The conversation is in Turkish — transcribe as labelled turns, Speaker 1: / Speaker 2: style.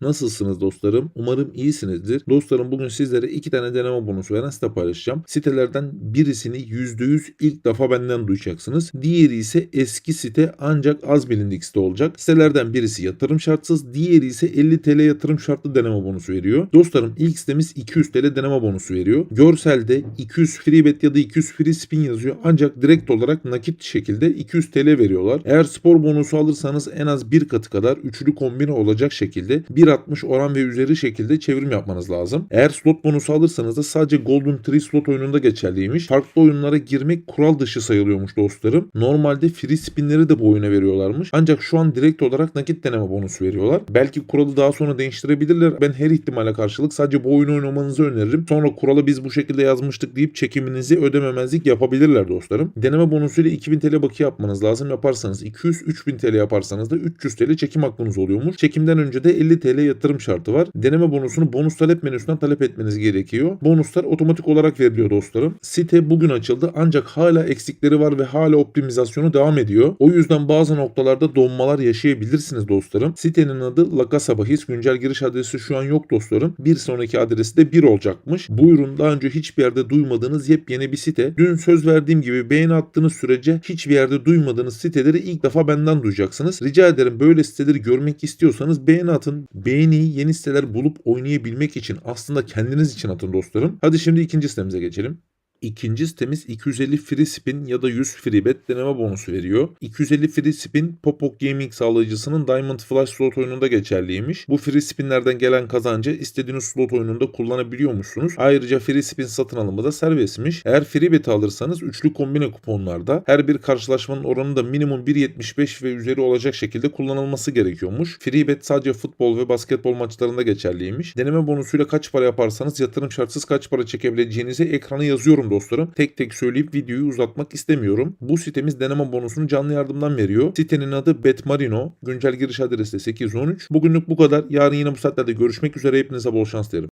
Speaker 1: Nasılsınız dostlarım? Umarım iyisinizdir. Dostlarım bugün sizlere iki tane deneme bonusu veren site paylaşacağım. Sitelerden birisini %100 ilk defa benden duyacaksınız. Diğeri ise eski site ancak az bilindik site olacak. Sitelerden birisi yatırım şartsız, diğeri ise 50 TL yatırım şartlı deneme bonusu veriyor. Dostlarım ilk sitemiz 200 TL deneme bonusu veriyor. Görselde 200 free bet ya da 200 free spin yazıyor ancak direkt olarak nakit şekilde 200 TL veriyorlar. Eğer spor bonusu alırsanız en az bir katı kadar üçlü kombine olacak şekilde 1.60 oran ve üzeri şekilde çevrim yapmanız lazım. Eğer slot bonusu alırsanız da sadece Golden Tree slot oyununda geçerliymiş. Farklı oyunlara girmek kural dışı sayılıyormuş dostlarım. Normalde free spinleri de bu oyuna veriyorlarmış. Ancak şu an direkt olarak nakit deneme bonusu veriyorlar. Belki kuralı daha sonra değiştirebilirler. Ben her ihtimale karşılık sadece bu oyunu oynamanızı öneririm. Sonra kuralı biz bu şekilde yazmıştık deyip çekiminizi ödememezlik yapabilirler dostlarım. Deneme bonusuyla 2000 TL bakiye yapmanız lazım. Yaparsanız 200-3000 TL yaparsanız da 300 TL çekim hakkınız oluyormuş. Çekimden önce de 50 TL yatırım şartı var. Deneme bonusunu bonus talep menüsünden talep etmeniz gerekiyor. Bonuslar otomatik olarak veriliyor dostlarım. Site bugün açıldı ancak hala eksikleri var ve hala optimizasyonu devam ediyor. O yüzden bazı noktalarda donmalar yaşayabilirsiniz dostlarım. Sitenin adı La Casa. Güncel giriş adresi şu an yok dostlarım. Bir sonraki adresi de 1 olacakmış. Bu ürün daha önce hiçbir yerde duymadığınız yepyeni bir site. Dün söz verdiğim gibi beğeni attığınız sürece hiçbir yerde duymadığınız siteleri ilk defa benden duyacaksınız. Rica ederim böyle siteleri görmek istiyorsanız beğeni atın. Beğeniyi yeni siteler bulup oynayabilmek için aslında kendiniz için atın dostlarım. Hadi şimdi ikinci sitemize geçelim. İkinci sitemiz 250 free spin ya da 100 free bet deneme bonusu veriyor. 250 free spin Popok Gaming sağlayıcısının Diamond Flash slot oyununda geçerliymiş. Bu free spinlerden gelen kazancı istediğiniz slot oyununda kullanabiliyormuşsunuz. Ayrıca free spin satın alımı da serbestmiş. Eğer free bet alırsanız üçlü kombine kuponlarda her bir karşılaşmanın oranı da minimum 1.75 ve üzeri olacak şekilde kullanılması gerekiyormuş. Free bet sadece futbol ve basketbol maçlarında geçerliymiş. Deneme bonusuyla kaç para yaparsanız yatırım şartsız kaç para çekebileceğinizi ekrana yazıyorum dostlarım. Tek tek söyleyip videoyu uzatmak istemiyorum. Bu sitemiz deneme bonusunu canlı yardımdan veriyor. Sitenin adı Betmarino. Güncel giriş adresi de 813. Bugünlük bu kadar. Yarın yine bu saatlerde görüşmek üzere. Hepinize bol şans dilerim.